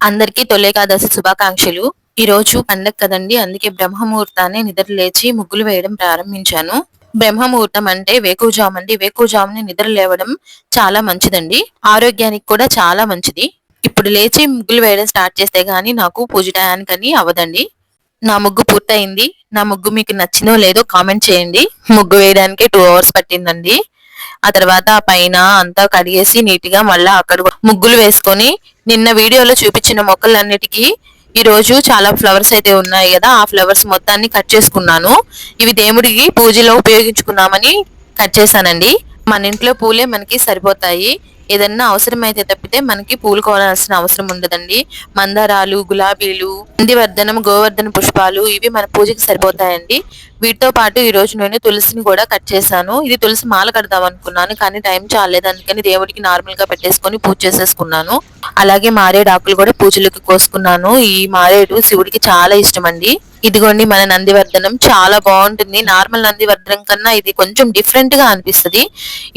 అందరికీ తొలేకాదశి శుభాకాంక్షలు. ఈరోజు పండగ కదండి అందుకే బ్రహ్మముహూర్తాన్ని నిద్రలేచి ముగ్గులు వేయడం ప్రారంభించాను. బ్రహ్మముహూర్తం అంటే వేకువజాము అండి. వేకువజాముని నిద్ర లేవడం చాలా మంచిదండి. ఆరోగ్యానికి కూడా చాలా మంచిది. ఇప్పుడు లేచి ముగ్గులు వేయడం స్టార్ట్ చేస్తే గానీ నాకు పూజ టయానికని అవదండి. నా ముగ్గు పూర్తయింది. నా ముగ్గు మీకు నచ్చినో లేదో కామెంట్ చేయండి. ముగ్గు వేయడానికి టూ అవర్స్ పట్టిందండి. ఆ తర్వాత పైన అంతా కడిగేసి నీట్గా మళ్ళా అక్కడ ముగ్గులు వేసుకొని నిన్న వీడియోలో చూపించిన మొక్కలన్నిటికీ ఈ రోజు చాలా ఫ్లవర్స్ అయితే ఉన్నాయి కదా ఆ ఫ్లవర్స్ మొత్తాన్ని కట్ చేసుకున్నాను. ఇవి దేవుడికి పూజలో ఉపయోగించుకున్నామని కట్ చేశానండి. మన ఇంట్లో పూలే మనకి సరిపోతాయి. ఏదన్నా అవసరం తప్పితే మనకి పూలు కొనాల్సిన అవసరం ఉండదండి. మందారాలు గులాబీలు నందివర్ధనం గోవర్ధన పుష్పాలు ఇవి మన పూజకి సరిపోతాయండి. వీటితో పాటు ఈ రోజు నేను తులసిని కూడా కట్ చేశాను. ఇది తులసి మాల కడదాం అనుకున్నాను కానీ టైం చాలేదు అందుకని దేవుడికి నార్మల్గా పెట్టేసుకొని పూజ చేసేసుకున్నాను. అలాగే మారేడు ఆకులు కూడా పూజలకు కోసుకున్నాను. ఈ మారేడు శివుడికి చాలా ఇష్టం అండి ఇదిగోండి మన నందివర్ధనం చాలా బాగుంటుంది. నార్మల్ నందివర్ధనం కన్నా ఇది కొంచెం డిఫరెంట్గా అనిపిస్తుంది.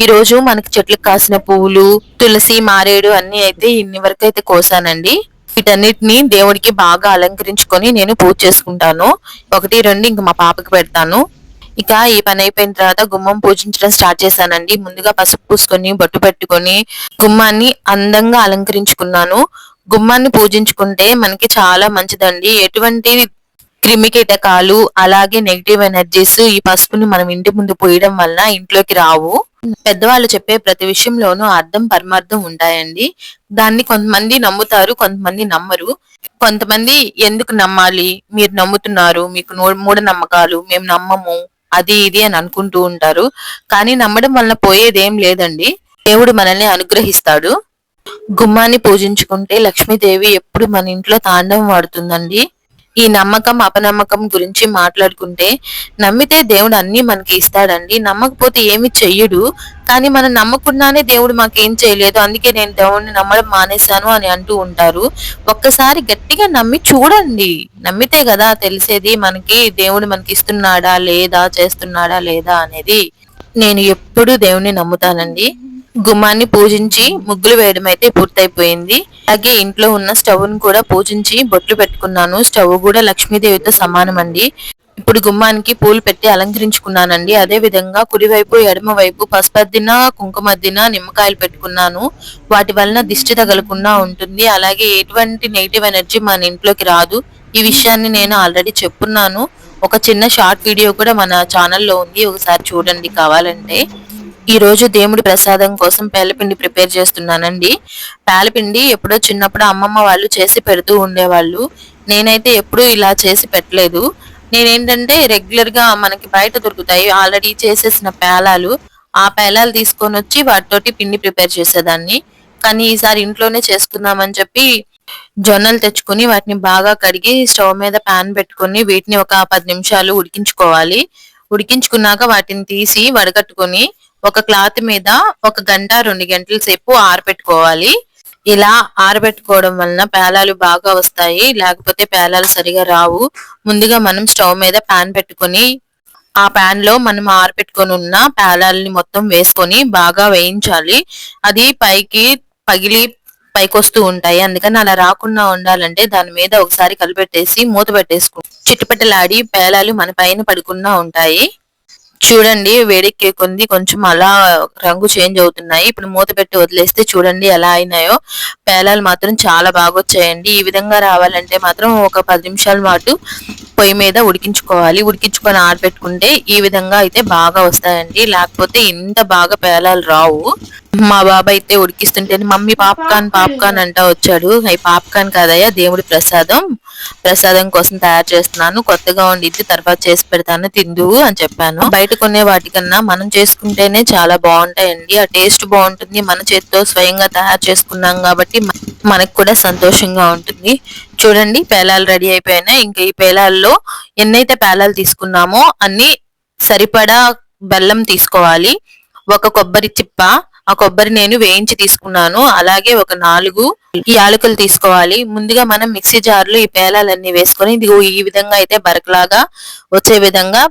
ఈ రోజు మనకి చెట్లకు కాసిన పువ్వులు తులసి మారేడు అన్ని అయితే ఇన్ని వరకు అయితే కోసానండి. వీటన్నిటిని దేవుడికి బాగా అలంకరించుకొని నేను పూజ చేసుకుంటాను. ఒకటి రెండు ఇంక మా పాపకి పెడతాను. ఇక ఈ పని అయిపోయిన తర్వాత గుమ్మం పూజించడం స్టార్ట్ చేశానండి. ముందుగా పసుపు పూసుకొని బొట్టు పెట్టుకొని గుమ్మాన్ని అందంగా అలంకరించుకున్నాను. గుమ్మాన్ని పూజించుకుంటే మనకి చాలా మంచిదండి. ఎటువంటి క్రిమి కీటకాలు అలాగే నెగిటివ్ ఎనర్జీస్ ఈ పసుపుని మనం ఇంటి ముందు పోయడం వల్ల ఇంట్లోకి రావు. పెద్దవాళ్ళు చెప్పే ప్రతి విషయంలోనూ అర్థం పరమార్థం ఉంటాయండి దాన్ని కొంతమంది నమ్ముతారు కొంతమంది నమ్మరు. కొంతమంది ఎందుకు నమ్మాలి? మీరు నమ్ముతున్నారు మీకు మూఢ నమ్మకాలు మేము నమ్మము అది ఇది అని అనుకుంటూ ఉంటారు. కానీ నమ్మడం వల్ల పోయేది ఏం లేదండి. దేవుడు మనల్ని అనుగ్రహిస్తాడు. గుమ్మాన్ని పూజించుకుంటే లక్ష్మీదేవి ఎప్పుడు మన ఇంట్లో తాండవం వాడుతుందండి. ఈ నమ్మకం అపనమ్మకం గురించి మాట్లాడుకుంటే నమ్మితే దేవుడు అన్ని మనకి ఇస్తాడండి. నమ్మకపోతే ఏమి చెయ్యడు. కానీ మనం నమ్మకుండానే దేవుడు మాకేం చేయలేదు. అందుకే నేను దేవుడిని నమ్మడం మానేశాను అని అంటూ ఉంటారు. ఒక్కసారి గట్టిగా నమ్మి చూడండి. నమ్మితే కదా తెలిసేది మనకి దేవుడు మనకి ఇస్తున్నాడా లేదా చేస్తున్నాడా లేదా అనేది. నేను ఎప్పుడు దేవుణ్ణి నమ్ముతానండి. గుమ్మాన్ని పూజించి ముగ్గులు వేయడం అయితే పూర్తయిపోయింది. అలాగే ఇంట్లో ఉన్న స్టవ్ను కూడా పూజించి బొట్లు పెట్టుకున్నాను. స్టవ్ కూడా లక్ష్మీదేవితో సమానం అండి ఇప్పుడు గుమ్మానికి పూలు పెట్టి అలంకరించుకున్నానండి. అదే విధంగా కుడివైపు ఎడమ వైపు పసుపద్దిన కుంకుమద్దిన నిమ్మకాయలు పెట్టుకున్నాను. వాటి వలన దిష్టి తగలకుండా ఉంటుంది. అలాగే ఎటువంటి నెగిటివ్ ఎనర్జీ మన ఇంట్లోకి రాదు. ఈ విషయాన్ని నేను ఆల్రెడీ చెప్పున్నాను. ఒక చిన్న షార్ట్ వీడియో కూడా మన ఛానల్లో ఉంది. ఒకసారి చూడండి కావాలంటే. ఈ రోజు దేవుడి ప్రసాదం కోసం పేలపిండి ప్రిపేర్ చేస్తున్నానండి. పేలపిండి ఎప్పుడో చిన్నప్పుడు అమ్మమ్మ వాళ్ళు చేసి పెడుతూ ఉండేవాళ్ళు. నేనైతే ఎప్పుడూ ఇలా చేసి పెట్టలేదు. నేనేంటంటే రెగ్యులర్గా మనకి బయట దొరుకుతాయి. ఆల్రెడీ చేసేసిన పేలాలు. ఆ పేలాలు తీసుకొని వచ్చి వాటితోటి పిండి ప్రిపేర్ చేసేదాన్ని. కానీ ఈసారి ఇంట్లోనే చేసుకుందామని చెప్పి జొన్నలు తెచ్చుకొని వాటిని బాగా కడిగి స్టవ్ మీద పాన్ పెట్టుకొని వీటిని ఒక పది నిమిషాలు ఉడికించుకోవాలి. ఉడికించుకున్నాక వాటిని తీసి వడగట్టుకొని ఒక క్లాత్ మీద ఒక గంట రెండు గంటల సేపు ఆరబెట్టుకోవాలి. ఇలా ఆరబెట్టుకోవడం వలన పేలాలు బాగా వస్తాయి. లేకపోతే పేలాలు సరిగా రావు. ముందుగా మనం స్టవ్ మీద పాన్ పెట్టుకొని ఆ పాన్లో మనం ఆరబెట్టుకొని ఉన్న పేలాలని మొత్తం వేసుకొని బాగా వేయించాలి. అది పైకి పగిలి పైకి వస్తూ ఉంటాయి. అందుకని అలా రాకుండా ఉండాలంటే దాని మీద ఒకసారి కలిపెట్టేసి మూత పెట్టేసుకు చిట్టుపట్టలాడి పేలాలు మన పైన పడుకున్నా ఉంటాయి. చూడండి వేడెక్కే కొంది కొంచెం అలా రంగు చేంజ్ అవుతున్నాయి. ఇప్పుడు మూత పెట్టి వదిలేస్తే చూడండి ఎలా అయినాయో. పేలాలు మాత్రం చాలా బాగా వచ్చాయండి ఈ విధంగా రావాలంటే మాత్రం ఒక పది నిమిషాల పాటు పొయ్యి మీద ఉడికించుకోవాలి. ఉడికించుకొని ఆరబెట్టుకుంటే ఈ విధంగా అయితే బాగా వస్తాయండి. లేకపోతే ఇంత బాగా పేలాలు రావు. మా బాబా అయితే ఉడికిస్తుంటే మమ్మీ పాప్కార్న్ పాప్కార్న్ అంటా వచ్చాడు. అవి పాప్కార్న్ కాదయ్యా దేవుడి ప్రసాదం. ప్రసాదం కోసం తయారు చేస్తున్నాను. కొత్తగా ఉండిద్ది తర్వాత చేసి పెడతాను తిందు అని చెప్పాను. బయట కొనే వాటికన్నా మనం చేసుకుంటేనే చాలా బాగుంటాయండి. ఆ టేస్ట్ బాగుంటుంది. మన చేతితో స్వయంగా తయారు చేసుకున్నాం కాబట్టి మనకు కూడా సంతోషంగా ఉంటుంది. చూడండి పేలాలు రెడీ అయిపోయినాయి. ఇంకా ఈ పేలాల్లో ఎన్నైతే పేలాలు తీసుకున్నామో అన్ని సరిపడా బెల్లం తీసుకోవాలి. ఒక కొబ్బరి చిప్ప ఆ కొబ్బరి నేను వేయించి తీసుకున్నాను. అలాగే ఒక నాలుగు యాలకులు తీసుకోవాలి. ముందుగా మనం మిక్సీ జార్లో ఈ పేలాలన్నీ వేసుకొని ఇది ఈ విధంగా అయితే బరకలాగా వచ్చే విధంగా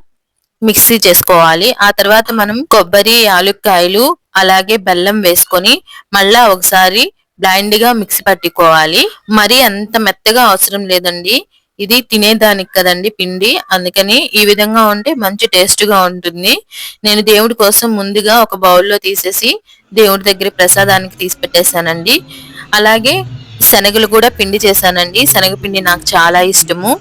మిక్సీ చేసుకోవాలి. ఆ తర్వాత మనం కొబ్బరి యాలుక్కాయలు అలాగే బెల్లం వేసుకొని మళ్ళా ఒకసారి బ్లైండ్గా మిక్సీ పట్టుకోవాలి. మరి అంత మెత్తగా అవసరం లేదండి. ఇది తినేదానికి కదండి పిండి. అందుకని ఈ విధంగా ఉంటే మంచి టేస్ట్గా ఉంటుంది. నేను దేవుడి కోసం ముందుగా ఒక బౌల్లో తీసేసి దేవుడి దగ్గర ప్రసాదానికి తీసి పెట్టేశానండి. అలాగే శనగలు కూడా పిండి చేశానండి. శనగపిండి నాకు చాలా ఇష్టము.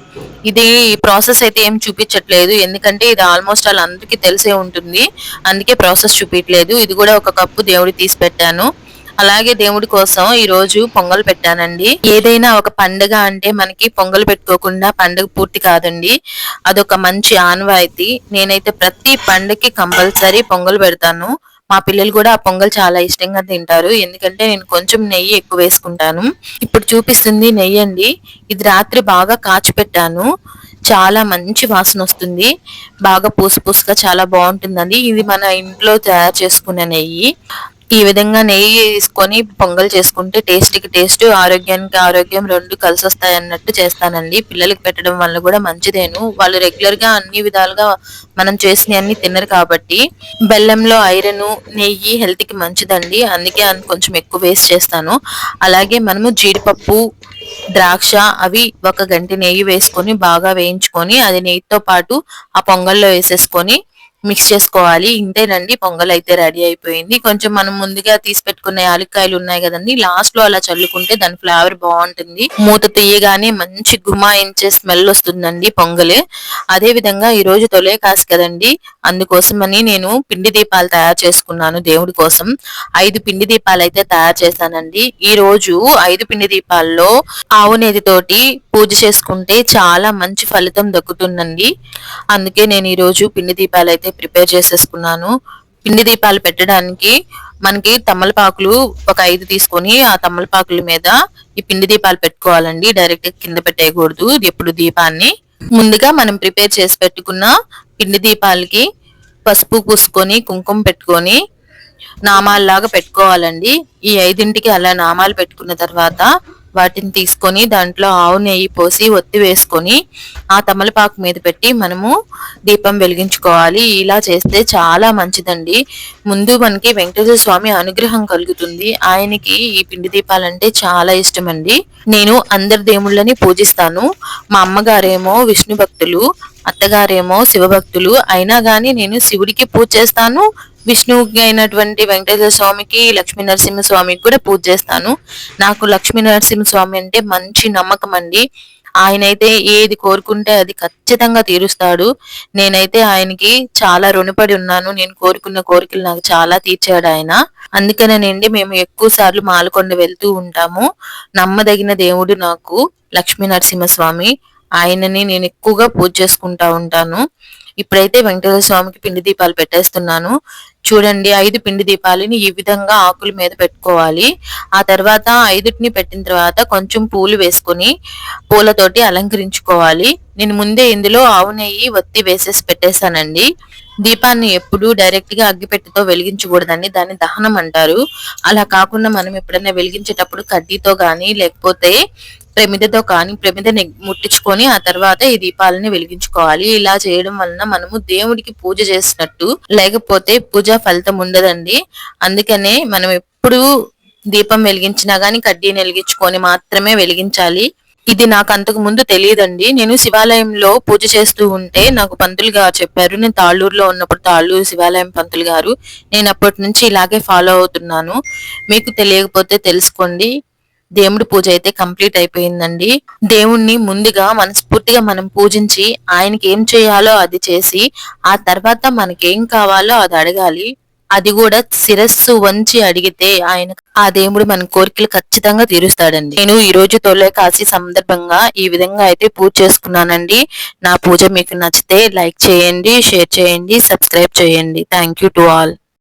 ఇది ప్రాసెస్ అయితే ఏం చూపించట్లేదు. ఎందుకంటే ఇది ఆల్మోస్ట్ ఆల్ అందరికీ తెలిసే ఉంటుంది. అందుకే ప్రాసెస్ చూపించలేదు ఇది కూడా ఒక కప్పు దేవుడి తీసి పెట్టాను. అలాగే దేవుడి కోసం ఈ రోజు పొంగల్ పెట్టానండి. ఏదైనా ఒక పండగ అంటే మనకి పొంగల్ పెట్టుకోకుండా పండగ పూర్తి కాదండి. అదొక మంచి ఆనవాయితీ. నేనైతే ప్రతి పండగకి కంపల్సరీ పొంగల్ పెడతాను. మా పిల్లలు కూడా ఆ పొంగల్ చాలా ఇష్టంగా తింటారు. ఎందుకంటే నేను కొంచెం నెయ్యి ఎక్కువ వేసుకుంటాను. ఇప్పుడు చూపిస్తుంది నెయ్యి అండి. ఇది రాత్రి బాగా కాచి పెట్టాను. చాలా మంచి వాసన వస్తుంది. బాగా పూసు పూసుగా చాలా బాగుంటుందండి. ఇది మన ఇంట్లో తయారు చేసుకునే నెయ్యి. ఈ విధంగా నెయ్యి తీసుకొని పొంగల్ చేసుకుంటే టేస్ట్కి టేస్ట్ ఆరోగ్యానికి ఆరోగ్యం రెండు కలిసి వస్తాయి అన్నట్టు చేస్తానండి. పిల్లలకి పెట్టడం వల్ల కూడా మంచిదేను. వాళ్ళు రెగ్యులర్గా అన్ని విధాలుగా మనం చేసిన అన్ని తినరు కాబట్టి బెల్లంలో ఐరన్ నెయ్యి హెల్త్కి మంచిదండి. అందుకే కొంచెం ఎక్కువ వేస్ట్ చేస్తాను. అలాగే మనము జీడిపప్పు ద్రాక్ష అవి ఒక గంటి నెయ్యి వేసుకొని బాగా వేయించుకొని అది నెయ్యితో పాటు ఆ పొంగల్లో వేసేసుకొని మిక్స్ చేసుకోవాలి. ఇంతేనండి పొంగల్ అయితే రెడీ అయిపోయింది. కొంచెం మనం ముందుగా తీసి పెట్టుకున్న యాలక్కాయలు ఉన్నాయి కదండి లాస్ట్లో అలా చల్లుకుంటే దాని ఫ్లేవర్ బాగుంటుంది. మూత తీయగానే మంచి గుమాయించే స్మెల్ వస్తుందండి పొంగలే. అదే విధంగా ఈ రోజు తొలే కాసు కదండి అందుకోసమని నేను పిండి దీపాలు తయారు చేసుకున్నాను దేవుడి కోసం. ఐదు పిండి దీపాలు అయితే తయారు చేశానండి. ఈ రోజు ఐదు పిండి దీపాల్లో ఆవు నేతి తోటి పూజ చేసుకుంటే చాలా మంచి ఫలితం దక్కుతుందండి. అందుకే నేను ఈ రోజు పిండి దీపాలు అయితే ప్రిపేర్ చేసేసుకున్నాను. పిండి దీపాలు పెట్టడానికి మనకి తమ్మలపాకులు ఒక ఐదు తీసుకొని ఆ తమ్మలపాకుల మీద ఈ పిండి దీపాలు పెట్టుకోవాలండి. డైరెక్ట్ కింద పెట్టేయకూడదు. ఎప్పుడు దీపాన్ని. ముందుగా మనం ప్రిపేర్ చేసి పెట్టుకున్న పిండి దీపాలకి పసుపు పూసుకొని కుంకుమ పెట్టుకొని నామాల్లాగా పెట్టుకోవాలండి. ఈ ఐదింటికి అలా నామాలు పెట్టుకున్న తర్వాత వాటిని తీసుకొని దాంట్లో ఆవు నెయ్యి పోసి ఒత్తి వేసుకొని ఆ తమలపాకు మీద పెట్టి మనము దీపం వెలిగించుకోవాలి. ఇలా చేస్తే చాలా మంచిదండి. ముందు మనకి వెంకటేశ్వర స్వామి అనుగ్రహం కలుగుతుంది. ఆయనకి ఈ పిండి దీపాలంటే చాలా ఇష్టం అండి నేను అందరి దేవుళ్ళని పూజిస్తాను. మా అమ్మగారేమో విష్ణు భక్తులు అత్తగారేమో శివభక్తులు. అయినా గాని నేను శివుడికి పూజ చేస్తాను. విష్ణువుకి అయినటువంటి వెంకటేశ్వర స్వామికి లక్ష్మీ నరసింహ స్వామికి కూడా పూజ చేస్తాను. నాకు లక్ష్మీ నరసింహ స్వామి అంటే మంచి నమ్మకం అండి. ఆయన అయితే ఏది కోరుకుంటే అది ఖచ్చితంగా తీరుస్తాడు. నేనైతే ఆయనకి చాలా రుణపడి ఉన్నాను. నేను కోరుకున్న కోరికలు నాకు చాలా తీర్చాడు ఆయన. అందుకనేనండి మేము ఎక్కువ సార్లు మాలకొండ వెళ్తూ ఉంటాము. నమ్మదగిన దేవుడు నాకు లక్ష్మీ నరసింహస్వామి ఆయనని నేను ఎక్కువగా పూజ చేసుకుంటా ఉంటాను. ఇప్పుడైతే వెంకటేశ్వర స్వామికి పిండి దీపాలు పెట్టేస్తున్నాను. చూడండి ఐదు పిండి దీపాలని ఈ విధంగా ఆకుల మీద పెట్టుకోవాలి. ఆ తర్వాత ఐదుటిని పెట్టిన తర్వాత కొంచెం పూలు వేసుకుని పూలతోటి అలంకరించుకోవాలి. నేను ముందే ఇందులో ఆవు నెయ్యి వత్తి వేసేసి పెట్టేశానండి. దీపాన్ని ఎప్పుడు డైరెక్ట్గా అగ్గిపెట్టెతో వెలిగించకూడదండి. దాన్ని దహనం అంటారు. అలా కాకుండా మనం ఎప్పుడైనా వెలిగించేటప్పుడు కడ్డీతో గాని లేకపోతే ప్రమిదతో కానీ ప్రమిదని ముట్టించుకొని ఆ తర్వాత ఈ దీపాలని వెలిగించుకోవాలి. ఇలా చేయడం వలన మనము దేవుడికి పూజ చేసినట్టు లేకపోతే పూజ ఫలితం ఉండదండి. అందుకనే మనం ఎప్పుడు దీపం వెలిగించినా గానీ కడ్డీని వెలిగించుకొని మాత్రమే వెలిగించాలి. ఇది నాకు అంతకు ముందు తెలియదండి. నేను శివాలయంలో పూజ చేస్తూ ఉంటే నాకు పంతులు గారు చెప్పారు. నేను తాళ్ళూరులో ఉన్నప్పుడు తాళ్ళూరు శివాలయం పంతులు గారు. నేను అప్పటి నుంచి ఇలాగే ఫాలో అవుతున్నాను. మీకు తెలియకపోతే తెలుసుకోండి. దేవుడి పూజ అయితే కంప్లీట్ అయిపోయిందండి. దేవుణ్ణి ముందుగా మనస్ఫూర్తిగా మనం పూజించి ఆయనకి ఏం చేయాలో అది చేసి ఆ తర్వాత మనకేం కావాలో అది అడగాలి. అది కూడా శిరస్సు వంచి అడిగితే ఆయన ఆ దేవుడు మన కోరికలు ఖచ్చితంగా తీరుస్తాడండి. నేను ఈ రోజు తొలే కాసి సందర్భంగా ఈ విధంగా అయితే పూజ చేసుకున్నానండి. నా పూజ మీకు నచ్చితే లైక్ చేయండి షేర్ చేయండి సబ్స్క్రైబ్ చేయండి. Thank you to all.